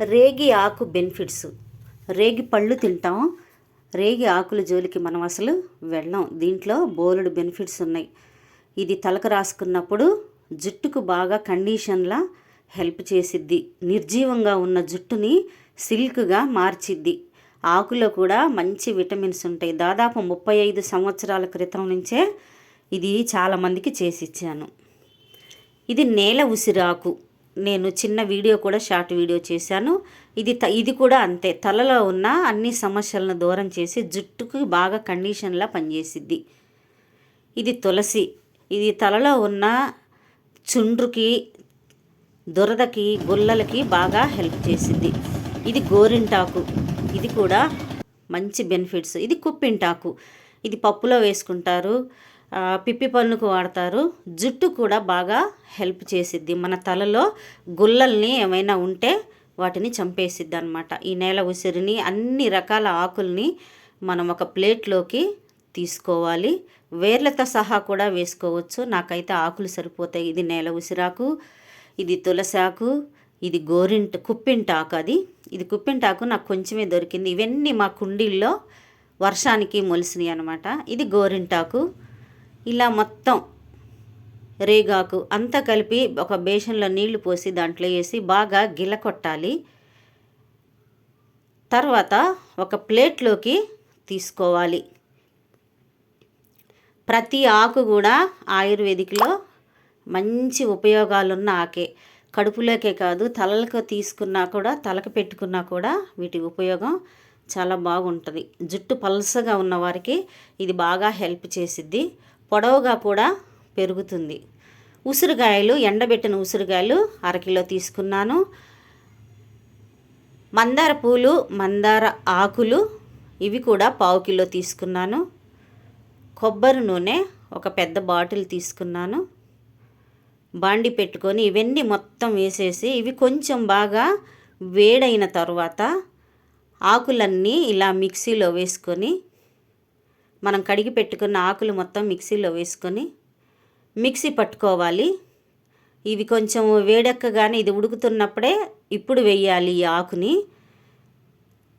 రేగి ఆకు బెనిఫిట్స్. రేగి పళ్ళు తింటాం. రేగి ఆకుల జోలికి మనం అసలు వెళ్ళాం. దీంట్లో బోలెడు బెనిఫిట్స్ ఉన్నాయి. ఇది తలకు రాసుకున్నప్పుడు జుట్టుకు బాగా కండిషన్లా హెల్ప్ చేసిద్ది. నిర్జీవంగా ఉన్న జుట్టుని సిల్క్గా మార్చిద్ది. ఆకులో కూడా మంచి విటమిన్స్ ఉంటాయి. దాదాపు ముప్పై ఐదు సంవత్సరాల క్రితం నుంచే ఇది చాలామందికి చేసిచ్చాను. ఇది నేల ఉసిరాకు నేను చిన్న వీడియో కూడా షార్ట్ వీడియో చేశాను. ఇది త ఇది కూడా అంతే. తలలో ఉన్న అన్ని సమస్యలను దూరం చేసి జుట్టుకు బాగా కండిషన్లా పనిచేసిద్ది. ఇది తులసి. ఇది తలలో ఉన్న చుండ్రుకి దురదకి గుల్లలకి బాగా హెల్ప్ చేసిద్ది. ఇది గోరింటాకు. ఇది కూడా మంచి బెనిఫిట్స్ ఇది కుప్పింటాకు. ఇది పప్పులో వేసుకుంటారు. పిప్పి పన్నుకు వాడతారు. జుట్టు కూడా బాగా హెల్ప్ చేసిద్ది. మన తలలో గుల్లల్ని ఏమైనా ఉంటే వాటిని చంపేసిద్ది అనమాట ఈ నేల ఉసిరిని అన్ని రకాల ఆకుల్ని మనం ఒక ప్లేట్లోకి తీసుకోవాలి. వేర్లతో సహా కూడా వేసుకోవచ్చు. నాకైతే ఆకులు సరిపోతాయి. ఇది నేల ఉసిరాకు ఇది తులసాకు ఇది గోరింట కుప్పింటాకు అది. ఇది కుప్పింటాకు నాకు కొంచెమే దొరికింది. ఇవన్నీ మా కుండీల్లో వర్షానికి మొలిసినాయి అనమాట ఇది గోరింటాకు. ఇలా మొత్తం రేగాకు అంతా కలిపి ఒక బేషన్లో నీళ్ళు పోసి దాంట్లో వేసి బాగా గిల కొట్టాలి. తర్వాత ఒక ప్లేట్లోకి తీసుకోవాలి. ప్రతి ఆకు కూడా ఆయుర్వేదిక్లో మంచి ఉపయోగాలున్న ఆకే. కడుపులోకే కాదు తలలకు తీసుకున్నా కూడా తలకు పెట్టుకున్నా కూడా వీటి ఉపయోగం చాలా బాగుంటుంది. జుట్టు పల్సగా ఉన్న వారికి ఇది బాగా హెల్ప్ చేసిద్ది. పొడవుగా కూడా పెరుగుతుంది. ఉసిరికాయలు ఎండబెట్టిన ఉసిరికాయలు అరకిలో తీసుకున్నాను. మందార పూలు మందార ఆకులు ఇవి కూడా పావు కిలో తీసుకున్నాను. కొబ్బరి నూనె ఒక పెద్ద బాటిల్ తీసుకున్నాను. బాండి పెట్టుకొని ఇవన్నీ మొత్తం వేసేసి ఇవి కొంచెం బాగా వేడైన తర్వాత ఆకులన్నీ ఇలా మిక్సీలో వేసుకొని మనం కడిగి పెట్టుకున్న ఆకులు మొత్తం మిక్సీలో వేసుకొని మిక్సీ పట్టుకోవాలి. ఇవి కొంచెం వేడెక్కగానే ఇది ఉడుకుతున్నప్పుడే ఇప్పుడు వేయాలి ఈ ఆకుని.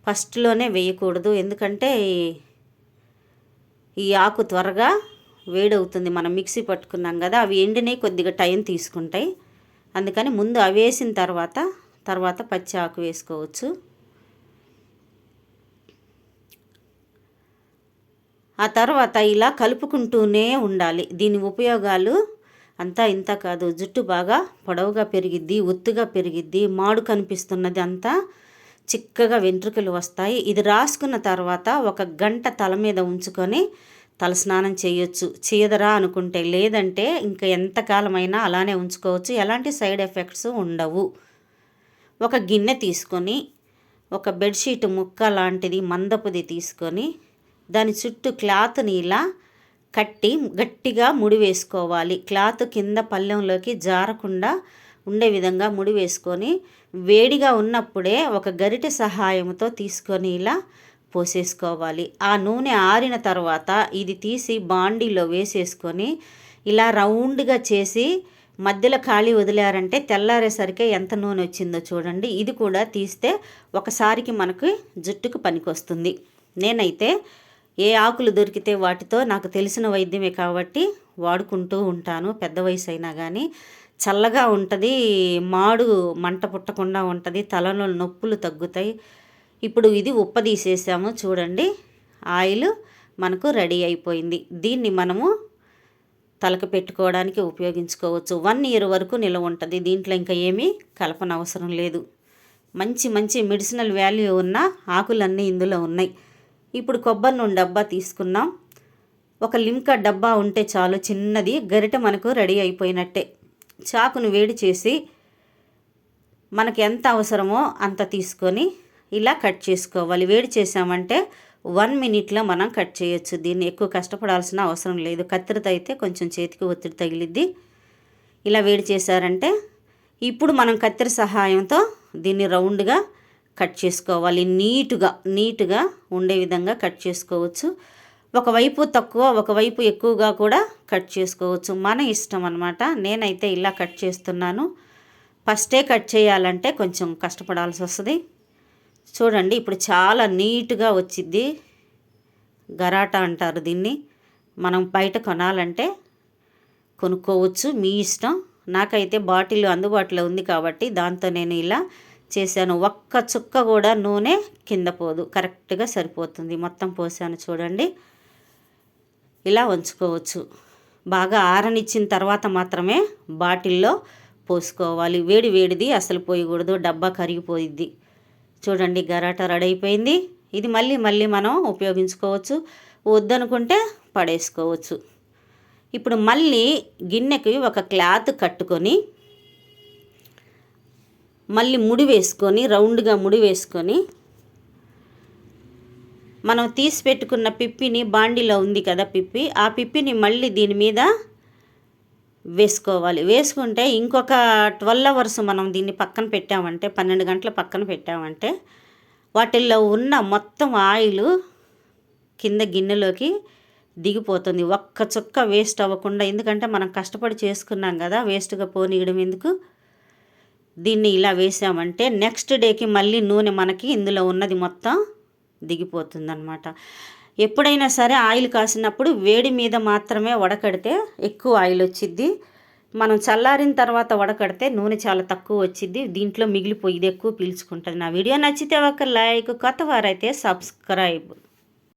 ఫస్ట్లోనే వేయకూడదు. ఎందుకంటే ఈ- ఆకు త్వరగా వేడవుతుంది. మనం మిక్సీ పట్టుకున్నాం కదా అవి ఎండినవి కొద్దిగా టైం తీసుకుంటాయి. అందుకని ముందు అవి వేసిన తర్వాత తర్వాత పచ్చి ఆకు వేసుకోవచ్చు. ఆ తర్వాత ఇలా కలుపుకుంటూనే ఉండాలి. దీని ఉపయోగాలు అంతా ఇంత కాదు. జుట్టు బాగా పొడవుగా పెరిగిద్ది ఒత్తుగా పెరిగిద్ది మాడు కనిపిస్తున్నది అంతా చిక్కగా వెంట్రుకలు వస్తాయి. ఇది రాసుకున్న తర్వాత ఒక గంట తల మీద ఉంచుకొని తలస్నానం చేయొచ్చు. చేయదరా అనుకుంటే లేదంటే ఇంకా ఎంతకాలమైనా అలానే ఉంచుకోవచ్చు. ఎలాంటి సైడ్ ఎఫెక్ట్స్ ఉండవు. ఒక గిన్నె తీసుకొని ఒక బెడ్షీట్ ముక్క లాంటిది మందపుది తీసుకొని దాని చుట్టూ క్లాత్ని ఇలా కట్టి గట్టిగా ముడి వేసుకోవాలి. క్లాత్ కింద పళ్ళెంలోకి జారకుండా ఉండే విధంగా ముడి వేసుకొని వేడిగా ఉన్నప్పుడే ఒక గరిటె సహాయంతో తీసుకొని ఇలా పోసేసుకోవాలి. ఆ నూనె ఆరిన తర్వాత ఇది తీసి బాండీలో వేసేసుకొని ఇలా రౌండ్గా చేసి మధ్యలో ఖాళీ వదిలారంటే తెల్లారేసరికి ఎంత నూనె వచ్చిందో చూడండి. ఇది కూడా తీస్తే ఒకసారికి మనకు జుట్టుకు పనికొస్తుంది. నేనైతే ఏ ఆకులు దొరికితే వాటితో నాకు తెలిసిన వైద్యమే కాబట్టి వాడుకుంటూ ఉంటాను. పెద్ద వయసు అయినా కానీ చల్లగా ఉంటుంది మాడు మంట పుట్టకుండా ఉంటుంది తలలో నొప్పులు తగ్గుతాయి. ఇప్పుడు ఇది ఉప్పదీసేసాము చూడండి. ఆయిల్ మనకు రెడీ అయిపోయింది. దీన్ని మనము తలకు పెట్టుకోవడానికి ఉపయోగించుకోవచ్చు. వన్ ఇయర్ వరకు నిలవ ఉంటుంది. దీంట్లో ఇంకా ఏమీ కలపన అవసరం లేదు. మంచి మంచి మెడిసినల్ వాల్యూ ఉన్న ఆకులన్నీ ఇందులో ఉన్నాయి. ఇప్పుడు కొబ్బరి నూనె డబ్బా తీసుకున్నాం ఒక లిమ్కా డబ్బా ఉంటే చాలు చిన్నది గరిటె మనకు రెడీ అయిపోయినట్టే. చాకును వేడి చేసి మనకి ఎంత అవసరమో అంత తీసుకొని ఇలా కట్ చేసుకోవాలి. వేడి చేసామంటే వన్ మినిట్లో మనం కట్ చేయొచ్చు. దీన్ని ఎక్కువ కష్టపడాల్సిన అవసరం లేదు. కత్తిరితో అయితే కొంచెం చేతికి ఒత్తిడి తగిలిద్ది. ఇలా వేడి చేశారంటే ఇప్పుడు మనం కత్తెర సహాయంతో దీన్ని రౌండ్గా కట్ చేసుకోవాలి. నీటుగా నీటుగా ఉండే విధంగా కట్ చేసుకోవచ్చు. ఒకవైపు తక్కువ ఒకవైపు ఎక్కువగా కూడా కట్ చేసుకోవచ్చు. మన ఇష్టం అనమాట నేనైతే ఇలా కట్ చేస్తున్నాను. ఫస్టే కట్ చేయాలంటే కొంచెం కష్టపడాల్సి వస్తుంది. చూడండి ఇప్పుడు చాలా నీట్గా వచ్చిద్ది. గరాట అంటారు దీన్ని. మనం బయట కొనాలంటే కొనుక్కోవచ్చు. మీ ఇష్టం. నాకైతే బాటిల్ అందుబాటులో ఉంది కాబట్టి దాంతో నేను ఇలా చేశాను. ఒక్క చుక్క కూడా నూనె కింద పోదు. కరెక్ట్గా సరిపోతుంది. మొత్తం పోసాను చూడండి. ఇలా ఉంచుకోవచ్చు. బాగా ఆరనిచ్చిన తర్వాత మాత్రమే బాటిల్లో పోసుకోవాలి. వేడి వేడిది అసలు పోయకూడదు. డబ్బా కరిగిపోయిద్ది. చూడండి గరాటా రెడీ అయిపోయింది ఇది మళ్ళీ మళ్ళీ మనం ఉపయోగించుకోవచ్చు. వద్దనుకుంటే పడేసుకోవచ్చు. ఇప్పుడు మళ్ళీ గిన్నెకి ఒక క్లాత్ కట్టుకొని మళ్ళీ ముడి వేసుకొని రౌండ్గా ముడి వేసుకొని మనం తీసి పెట్టుకున్న పిప్పిని బాండీలో ఉంది కదా పిప్పి ఆ పిప్పిని మళ్ళీ దీని మీద వేసుకోవాలి. వేసుకుంటే ఇంకొక ట్వెల్వ్ అవర్స్ మనం దీన్ని పక్కన పెట్టామంటే పన్నెండు గంటల పక్కన పెట్టామంటే వాటిల్లో ఉన్న మొత్తం ఆయిల్ కింద గిన్నెలోకి దిగిపోతుంది. ఒక్క చుక్క వేస్ట్ అవ్వకుండా ఎందుకంటే మనం కష్టపడి చేసుకున్నాం కదా వేస్ట్గా పోనీయడం ఎందుకు? దీన్ని ఇలా వేసామంటే నెక్స్ట్ డేకి మళ్ళీ నూనె మనకి ఇందులో ఉన్నది మొత్తం దిగిపోతుందనమాట ఎప్పుడైనా సరే ఆయిల్ కాసినప్పుడు వేడి మీద మాత్రమే వడకడితే ఎక్కువ ఆయిల్ వచ్చిద్ది. మనం చల్లారిన తర్వాత వడకడితే నూనె చాలా తక్కువ వచ్చిద్ది. దీంట్లో మిగిలిపోయి ఇది ఎక్కువ పీల్చుకుంటుంది. నా వీడియో నచ్చితే ఒక లైక్ కొత్త వారైతే సబ్స్క్రైబ్.